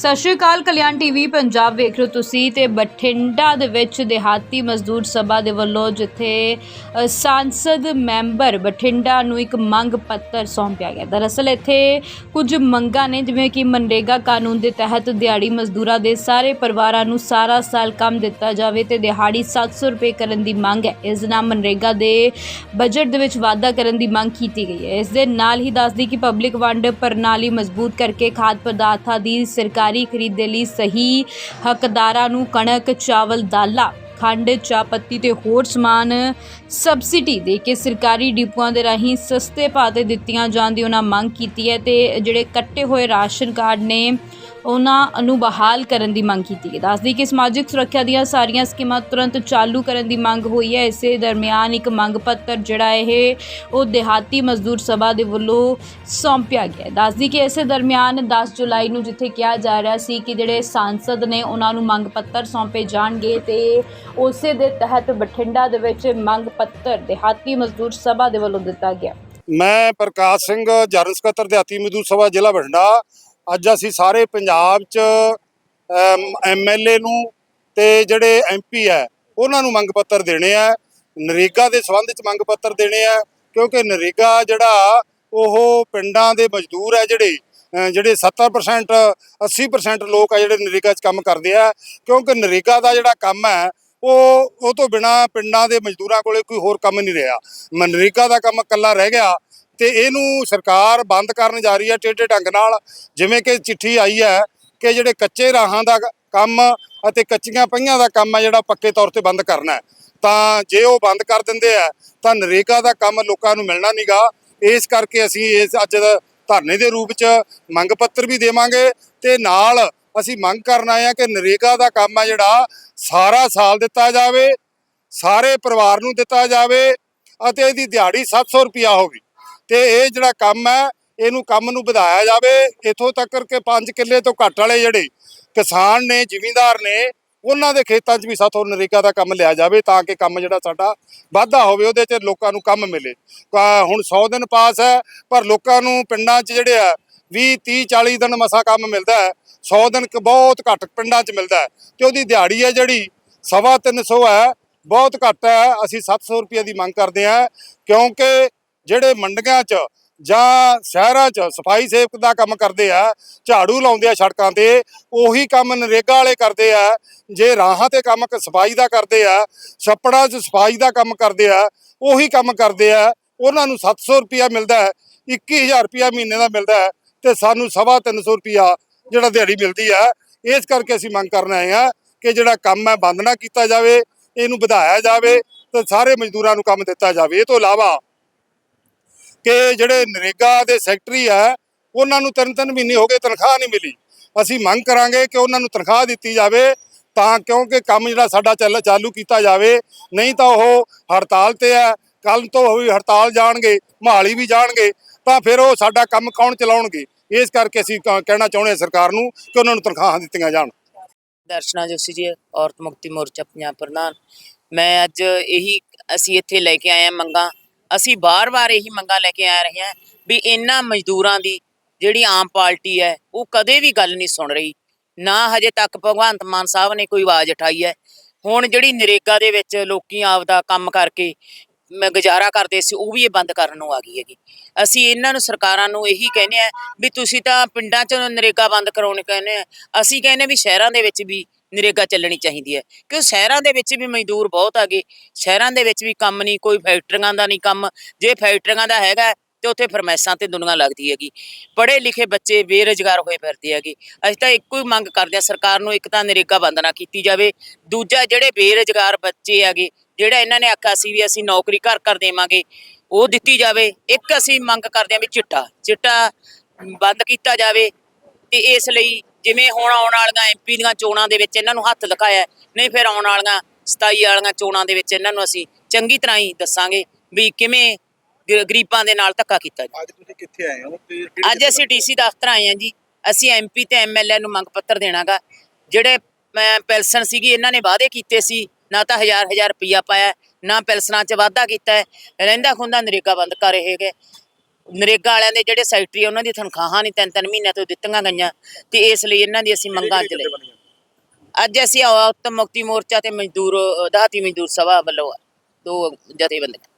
ਸਤਿ ਸ਼੍ਰੀ ਅਕਾਲ ਕਲਿਆਣ ਟੀਵੀ ਪੰਜਾਬ ਵੇਖ ਰਹੇ ਹੋ ਤੁਸੀਂ ਤੇ ਬਠਿੰਡਾ ਦੇ ਵਿੱਚ ਦਿਹਾਤੀ ਮਜ਼ਦੂਰ ਸਭਾ ਦੇ ਵੱਲੋਂ ਜਿੱਥੇ ਅ, ਸਾਂਸਦ ਮੈਂਬਰ ਬਠਿੰਡਾ ਨੂੰ ਇੱਕ ਮੰਗ ਪੱਤਰ ਸੌਂਪਿਆ ਗਿਆ। ਦਰਅਸਲ ਇੱਥੇ ਕੁਝ ਮੰਗਾਂ ਨੇ ਜਿਵੇਂ ਕਿ ਮਨਰੇਗਾ ਕਾਨੂੰਨ ਦੇ ਤਹਿਤ ਦਿਹਾੜੀ ਮਜ਼ਦੂਰਾਂ ਦੇ ਸਾਰੇ ਪਰਿਵਾਰਾਂ ਨੂੰ ਸਾਰਾ ਸਾਲ ਕੰਮ ਦਿੱਤਾ ਜਾਵੇ ਤੇ ਦਿਹਾੜੀ 700 ਰੁਪਏ ਕਰਨ ਦੀ ਮੰਗ ਹੈ। ਇਸ ਦੇ ਨਾਲ ਮਨਰੇਗਾ ਦੇ ਬਜਟ ਦੇ ਵਿੱਚ ਵਾਧਾ ਕਰਨ ਦੀ ਮੰਗ ਕੀਤੀ ਗਈ ਹੈ। ਇਸ ਦੇ ਨਾਲ ਹੀ ਦੱਸਦੀ ਕਿ ਪਬਲਿਕ ਵੰਡ ਪ੍ਰਣਾਲੀ ਮਜ਼ਬੂਤ ਕਰਕੇ ਖਾਦ ਪਦਾਰਥਾਂ ਦੀ ਸਰਕਾਰੀ ਖਰੀਦ ਦੇ ਲਈ ਸਹੀ ਹੱਕਦਾਰਾਂ ਨੂੰ ਕਣਕ, ਚਾਵਲ, ਦਾਲਾਂ, ਖੰਡ, ਚਾਹ ਪੱਤੀ ਤੇ ਹੋਰ ਸਮਾਨ ਸਬਸਿਡੀ ਦੇ ਕੇ ਸਰਕਾਰੀ ਡਿਪੂਆਂ ਦੇ ਰਾਹੀਂ ਸਸਤੇ ਭਾਅ ਤੇ ਦਿੱਤੀਆਂ ਜਾਣ ਦੀ ਉਹਨਾਂ ਮੰਗ ਕੀਤੀ ਹੈ ਤੇ ਜਿਹੜੇ ਕੱਟੇ ਹੋਏ ਰਾਸ਼ਨ ਕਾਰਡ ਨੇ ਉਹਨਾਂ ਨੂੰ ਬਹਾਲ ਕਰਨ ਦੀ ਮੰਗ ਕੀਤੀ ਹੈ ਦੱਸਦੀ ਕਿ ਸਮਾਜਿਕ ਸੁਰੱਖਿਆ ਦੀਆਂ ਸਾਰੀਆਂ ਸਕੀਮਾਂ ਤੁਰੰਤ ਚਾਲੂ ਕਰਨ ਦੀ ਮੰਗ ਹੋਈ ਹੈ। ਇਸੇ ਦਰਮਿਆਨ ਇੱਕ ਮੰਗ ਪੱਤਰ ਜਿਹੜਾ ਇਹ, ਉਹ ਦਿਹਾਤੀ ਮਜ਼ਦੂਰ ਸਭਾ ਦੇ ਵੱਲੋਂ ਸੌਂਪਿਆ ਗਿਆ ਦੱਸਦੀ ਕਿ ਇਸੇ ਦਰਮਿਆਨ 10 ਜੁਲਾਈ ਨੂੰ ਜਿੱਥੇ ਕਿਹਾ ਜਾ ਰਿਹਾ ਸੀ ਕਿ ਜਿਹੜੇ ਸਾਂਸਦ ਨੇ ਉਹਨਾਂ ਨੂੰ ਮੰਗ ਪੱਤਰ ਸੌਂਪੇ ਜਾਣਗੇ ਤੇ ਉਸੇ ਦੇ ਤਹਿਤ ਬਠਿੰਡਾ ਦੇ ਵਿੱਚ ਮੰਗ ਪੱਤਰ ਦਿਹਾਤੀ ਮਜ਼ਦੂਰ ਸਭਾ ਦੇ ਵੱਲੋਂ ਦਿੱਤਾ ਗਿਆ। ਮੈਂ ਪ੍ਰਕਾਸ਼ ਸਿੰਘ ਜਨਰਲ ਸਕੱਤਰ ਦਿਹਾਤੀ ਮਜ਼ਦੂਰ ਸਭਾ, ਜ਼ਿਲ੍ਹਾ ਬਠਿੰਡਾ। ਅੱਜ ਅਸੀਂ ਸਾਰੇ ਪੰਜਾਬ 'ਚ ਐਮਐਲਏ ਨੂੰ ਤੇ ਜਿਹੜੇ ਐਮਪੀ ਹੈ, ਉਹਨਾਂ ਨੂੰ ਮੰਗ ਪੱਤਰ ਦੇਣੇ ਆ। ਨਰੇਗਾ ਦੇ ਸੰਬੰਧ 'ਚ ਮੰਗ ਪੱਤਰ ਦੇਣੇ ਆ, ਕਿਉਂਕਿ ਨਰੇਗਾ ਜਿਹੜਾ ਉਹ ਪਿੰਡਾਂ ਦੇ ਮਜ਼ਦੂਰ ਹੈ ਜਿਹੜੇ ਜਿਹੜੇ 70% 80% ਲੋਕ ਆ ਜਿਹੜੇ ਨਰੇਗਾ 'ਚ ਕੰਮ ਕਰਦੇ ਆ। ਕਿਉਂਕਿ ਨਰੇਗਾ ਦਾ ਜਿਹੜਾ ਕੰਮ ਹੈ, ਉਹ ਉਹ ਤੋਂ ਬਿਨਾ ਪਿੰਡਾਂ ਦੇ ਮਜ਼ਦੂਰਾਂ ਕੋਲੇ ਕੋਈ ਹੋਰ ਕੰਮ ਨਹੀਂ ਰਿਹਾ। ਮਨਰੇਗਾ ਦਾ ਕੰਮ ਇਕੱਲਾ ਰਹਿ ਗਿਆ। ਤੇ ਇਹਨੂੰ ਸਰਕਾਰ ਬੰਦ ਕਰਨ ਜਾ ਰਹੀ ਹੈ ਟੇਢੇ ਢੰਗ ਨਾਲ, ਜਿਵੇਂ ਕਿ ਚਿੱਠੀ ਆਈ ਹੈ ਕਿ ਜਿਹੜੇ ਕੱਚੇ ਰਾਹਾਂ ਦਾ ਕੰਮ ਅਤੇ ਕੱਚੀਆਂ ਪਈਆਂ ਦਾ ਕੰਮ ਹੈ ਜਿਹੜਾ ਪੱਕੇ ਤੌਰ ਤੇ ਬੰਦ ਕਰਨਾ ਹੈ। ਤਾਂ ਜੇ ਉਹ ਬੰਦ ਕਰ ਦਿੰਦੇ ਆ ਤਾਂ ਨਰੇਗਾ ਦਾ ਕੰਮ ਲੋਕਾਂ ਨੂੰ ਮਿਲਣਾ ਨਹੀਂਗਾ ਇਸ ਕਰਕੇ ਅਸੀਂ ਇਸ ਅੱਜ ਦਾ ਧਰਨੇ ਦੇ ਰੂਪ 'ਚ ਮੰਗ ਪੱਤਰ ਵੀ ਦੇਵਾਂਗੇ ਤੇ ਨਾਲ ਅਸੀਂ ਮੰਗ ਕਰਨ ਆਏ ਆ ਕਿ ਨਰੇਗਾ ਦਾ ਕੰਮ ਹੈ ਜਿਹੜਾ ਸਾਰਾ ਸਾਲ ਦਿੱਤਾ ਜਾਵੇ, ਸਾਰੇ ਪਰਿਵਾਰ ਨੂੰ ਦਿੱਤਾ ਜਾਵੇ ਅਤੇ ਇਹਦੀ ਦਿਹਾੜੀ 700 ਰੁਪਿਆ ਹੋਵੇ ਤੇ ਇਹ ਜਿਹੜਾ ਕੰਮ ਹੈ, ਇਹਨੂੰ ਕੰਮ ਨੂੰ ਵਧਾਇਆ ਜਾਵੇ। ਇਥੋਂ ਤੱਕ ਕਿ 5 ਕਿੱਲੇ ਤੋਂ ਘੱਟ ਵਾਲੇ ਜਿਹੜੇ ਕਿਸਾਨ ਨੇ, ਜ਼ਿਮੀਂਦਾਰ ਨੇ, ਉਹਨਾਂ ਦੇ ਖੇਤਾਂ 'ਚ ਵੀ ਸਾਥੋਂ ਨਰੇਗਾ ਦਾ ਕੰਮ ਲਿਆ ਜਾਵੇ ਤਾਂ ਕਿ ਕੰਮ ਜਿਹੜਾ ਸਾਡਾ ਵਾਧਾ ਹੋਵੇ, ਉਹਦੇ 'ਚ ਲੋਕਾਂ ਨੂੰ ਕੰਮ ਮਿਲੇ। ਹੁਣ 100 ਦਿਨ ਪਾਸ ਹੈ, ਪਰ ਲੋਕਾਂ ਨੂੰ ਪਿੰਡਾਂ 'ਚ ਜਿਹੜੇ ਆ 20 30 40 ਦਿਨ ਮਸਾ ਕੰਮ ਮਿਲਦਾ ਹੈ। 100 ਦਿਨ ਬਹੁਤ ਘੱਟ ਪਿੰਡਾਂ 'ਚ ਮਿਲਦਾ ਹੈ। ਤੇ ਉਹਦੀ ਦਿਹਾੜੀ ਹੈ ਜਿਹੜੀ ਸਵਾ ਤਿੰਨ ਸੌ ਹੈ, ਬਹੁਤ ਘੱਟ ਹੈ। ਅਸੀਂ 700 ਰੁਪਏ ਦੀ ਮੰਗ ਕਰਦੇ ਹਾਂ, ਕਿਉਂਕਿ ਜਿਹੜੇ ਮੰਡੀਆਂ 'ਚ ਜਾਂ ਸ਼ਹਿਰਾਂ 'ਚ ਸਫ਼ਾਈ ਸੇਵਕ ਦਾ ਕੰਮ ਕਰਦੇ ਆ, ਝਾੜੂ ਲਾਉਂਦੇ ਆ ਸੜਕਾਂ ਤੇ, ਉਹੀ ਕੰਮ ਨਰੇਗਾ ਵਾਲੇ ਕਰਦੇ ਆ, ਜੇ ਰਾਹਾਂ ਤੇ ਕੰਮ ਕ- ਸਫ਼ਾਈ ਦਾ ਕਰਦੇ ਆ, ਛੱਪੜਾਂ 'ਚ ਸਫ਼ਾਈ ਦਾ ਕੰਮ ਕਰਦੇ ਆ, ਉਹੀ ਕੰਮ ਕਰਦੇ ਆ, ਉਹਨਾਂ ਨੂੰ 700 ਰੁਪਿਆ ਮਿਲਦਾ ਹੈ 21000 ਰੁਪਿਆ ਮਹੀਨੇ ਦਾ ਮਿਲਦਾ ਹੈ ਤੇ ਸਾਨੂੰ ਸਵਾ ਤਿੰਨ ਸੌ ਰੁਪਿਆ ਜਿਹੜਾ ਦਿਹਾੜੀ ਮਿਲਦੀ ਆ, ਇਸ ਕਰਕੇ ਅਸੀਂ ਮੰਗ ਕਰਨ ਆਏ ਆ ਕਿ ਜਿਹੜਾ ਕੰਮ ਹੈ ਬੰਦ ਨਾ ਕੀਤਾ ਜਾਵੇ, ਇਹਨੂੰ ਵਧਾਇਆ ਜਾਵੇ ਤੇ ਸਾਰੇ ਮਜ਼ਦੂਰਾਂ ਨੂੰ ਕੰਮ ਦਿੱਤਾ ਜਾਵੇ। ਇਹ ਤੋਂ ਇਲਾਵਾ ਕਿ ਜਿਹੜੇ ਨਰੇਗਾ ਦੇ ਸੈਕਟਰੀ ਆ, ਉਹਨਾਂ ਨੂੰ ਤਿੰਨ ਤਿੰਨ ਮਹੀਨੇ ਹੋ ਗਏ ਤਨਖਾਹ ਨਹੀਂ ਮਿਲੀ। ਅਸੀਂ ਮੰਗ ਕਰਾਂਗੇ ਕਿ ਉਹਨਾਂ ਨੂੰ ਤਨਖਾਹ ਦਿੱਤੀ ਜਾਵੇ ਤਾਂ ਕਿਉਂਕਿ ਕੰਮ ਜਿਹੜਾ ਸਾਡਾ ਚੱਲ ਚਾਲੂ ਕੀਤਾ ਜਾਵੇ, ਨਹੀਂ ਤਾਂ ਉਹ ਹੜਤਾਲ ਤੇ ਹੈ ਕੱਲ ਤੋਂ ਉਹ ਵੀ ਹੜਤਾਲ ਜਾਣਗੇ, ਮਹਾਲੀ ਵੀ ਜਾਣਗੇ, ਤਾਂ ਫਿਰ ਉਹ ਸਾਡਾ ਕੰਮ ਕੌਣ ਚਲਾਉਣਗੇ? ਇਸ ਕਰਕੇ ਅਸੀਂ ਕ- ਕਹਿਣਾ ਚਾਹੁੰਦੇ ਹਾਂ ਸਰਕਾਰ ਨੂੰ ਕਿ ਉਹਨਾਂ ਨੂੰ ਤਨਖਾਹਾਂ ਦਿੱਤੀਆਂ ਜਾਣ। ਦਰਸ਼ਨਾ ਜੋਸ਼ੀ ਜੀ, ਔਰਤ ਮੁਕਤੀ ਮੋਰਚਾ ਪੰਜਾਬ ਪ੍ਰਧਾਨ। ਮੈਂ ਅੱਜ ਇਹੀ, ਅਸੀਂ ਇੱਥੇ ਲੈ ਕੇ ਆਏ ਹਾਂ ਮੰਗਾਂ। ਅਸੀਂ ਬਾਰ-ਬਾਰ ਇਹੀ ਮੰਗਾਂ ਲੈ ਕੇ ਆ ਰਹੇ ਹਾਂ ਵੀ ਇਹਨਾਂ ਮਜ਼ਦੂਰਾਂ ਦੀ ਜਿਹੜੀ ਆਮ ਪਾਰਟੀ ਹੈ, ਉਹ ਕਦੇ ਵੀ ਗੱਲ ਨਹੀਂ ਸੁਣ ਰਹੀ। ਨਾ ਹਜੇ ਤੱਕ ਭਗਵੰਤ ਮਾਨ ਸਾਹਿਬ ਨੇ ਕੋਈ ਆਵਾਜ਼ ਉਠਾਈ ਹੈ। ਹੁਣ ਜਿਹੜੀ ਨਰੇਗਾ ਦੇ ਵਿੱਚ ਲੋਕੀ ਆਪਦਾ ਕੰਮ ਕਰਕੇ ਗੁਜ਼ਾਰਾ ਕਰਦੇ ਸੀ, ਉਹ ਵੀ ਇਹ ਬੰਦ ਕਰਨ ਨੂੰ ਆ ਗਈ ਹੈਗੀ। ਅਸੀਂ ਇਹਨਾਂ ਨੂੰ ਸਰਕਾਰਾਂ ਨੂੰ ਇਹੀ ਕਹਿੰਦੇ ਆ ਵੀ ਤੁਸੀਂ ਤਾਂ ਪਿੰਡਾਂ 'ਚ ਨਰੇਗਾ ਬੰਦ ਕਰਾਉਣ ਕਹਿੰਦੇ ਆ ਅਸੀਂ ਕਹਿੰਦੇ ਵੀ ਸ਼ਹਿਰਾਂ ਦੇ ਵਿੱਚ ਵੀ ਨਰੇਗਾ ਚੱਲਣੀ ਚਾਹੀਦੀ ਹੈ। ਕਿਉਂ ਸ਼ਹਿਰਾਂ ਦੇ ਵਿੱਚ ਵੀ ਮਜ਼ਦੂਰ ਬਹੁਤ ਆਗੇ ਸ਼ਹਿਰਾਂ ਦੇ ਵਿੱਚ ਵੀ ਕੰਮ ਨਹੀਂ, ਕੋਈ ਫੈਕਟਰੀਆਂ ਦਾ ਨਹੀਂ ਕੰਮ। ਜੇ ਫੈਕਟਰੀਆਂ ਦਾ ਹੈਗਾ ਤੇ ਉੱਥੇ ਫਰਮੈਸਾਂ ਤੇ ਦੁਨੀਆ ਲੱਗਦੀ ਹੈਗੀ। ਪੜ੍ਹੇ ਲਿਖੇ ਬੱਚੇ ਬੇਰੁਜ਼ਗਾਰ ਹੋਏ ਫਿਰਦੇ ਹੈਗੇ। ਅਸੀਂ ਤਾਂ ਇੱਕੋ ਹੀ ਮੰਗ ਕਰਦੇ ਹਾਂ, ਸਰਕਾਰ ਨੂੰ ਇੱਕ ਤਾਂ ਨਰੇਗਾ ਬੰਦ ਨਾ ਕੀਤੀ ਜਾਵੇ। ਦੂਜਾ, ਜਿਹੜੇ ਬੇਰੁਜ਼ਗਾਰ ਬੱਚੇ ਹੈਗੇ, ਜਿਹੜਾ ਇਹਨਾਂ ਨੇ ਆਖਿਆ ਸੀ ਵੀ ਅਸੀਂ ਨੌਕਰੀ ਘਰ ਘਰ ਦੇਵਾਂਗੇ, ਉਹ ਦਿੱਤੀ ਜਾਵੇ। ਇੱਕ ਅਸੀਂ ਮੰਗ ਕਰਦੇ ਹਾਂ ਵੀ ਚਿੱਟਾ ਚਿੱਟਾ ਬੰਦ ਕੀਤਾ ਜਾਵੇ ਤੇ ਇਸ ਲਈ ਜਿਵੇਂ ਹੁਣ ਆਉਣ ਵਾਲੀਆਂ ਐਮਪੀ ਦੀਆਂ ਚੋਣਾਂ ਦੇ ਵਿੱਚ ਇਹਨਾਂ ਨੂੰ ਹੱਥ ਦਿਖਾਇਆ ਨਹੀਂ ਫਿਰ ਆਉਣ ਵਾਲੀਆਂ 27 ਵਾਲੀਆਂ ਚੋਣਾਂ ਦੇ ਵਿੱਚ ਇਹਨਾਂ ਨੂੰ ਅਸੀਂ ਚੰਗੀ ਤਰ੍ਹਾਂ ਹੀ ਦੱਸਾਂਗੇ ਵੀ ਕਿਵੇਂ ਗਰੀਬਾਂ ਦੇ ਨਾਲ ਧੱਕਾ ਕੀਤਾ ਜੀ ਅੱਜ ਤੁਸੀਂ ਕਿੱਥੇ ਆਏ ਹੋ? ਅੱਜ ਅਸੀਂ ਡੀਸੀ ਦਫ਼ਤਰ ਆਏ ਹਾਂ ਜੀ। ਅਸੀਂ ਐਮਪੀ ਤੇ ਐਮਐਲਏ ਨੂੰ ਮੰਗ ਪੱਤਰ ਦੇਣਾਗਾ। ਜਿਹੜੇ ਅਮ, ਪੈਨਸ਼ਨ ਸੀਗੀ ਇਹਨਾਂ ਨੇ ਵਾਅਦੇ ਕੀਤੇ ਸੀ ਨਾ ਤਾਂ ਹਜ਼ਾਰ ਹਜ਼ਾਰ ਰੁਪਈਆ ਪਾਇਆ ਨਾ ਪੈਨਸ਼ਨਾਂ 'ਚ ਵਾਧਾ ਕੀਤਾ। ਰਹਿੰਦਾ ਖੁੰਦਾ ਨਰੇਗਾ ਬੰਦ ਕਰ ਰਹੇ ਹੈਗੇ। ਨਰੇਗਾ ਵਾਲਿਆਂ ਦੇ ਜਿਹੜੇ ਸੈਕਟਰੀ ਉਹਨਾਂ ਦੀ ਤਨਖਾਹਾਂ ਨਹੀਂ ਤਿੰਨ ਤਿੰਨ ਮਹੀਨਿਆਂ ਤੋਂ ਦਿੱਤੀਆਂ ਗਈਆਂ ਤੇ ਇਸ ਲਈ ਇਹਨਾਂ ਦੀ ਅਸੀਂ ਮੰਗਾਂ ਚ ਲਈ। ਅੱਜ ਅਸੀਂ ਔਰਤ ਮੁਕਤੀ ਮੋਰਚਾ ਤੇ ਮਜ਼ਦੂਰ ਅ, ਦਿਹਾਤੀ ਮਜ਼ਦੂਰ ਸਭਾ ਵੱਲੋਂ ਦੋ ਜਥੇਬੰਦੀਆਂ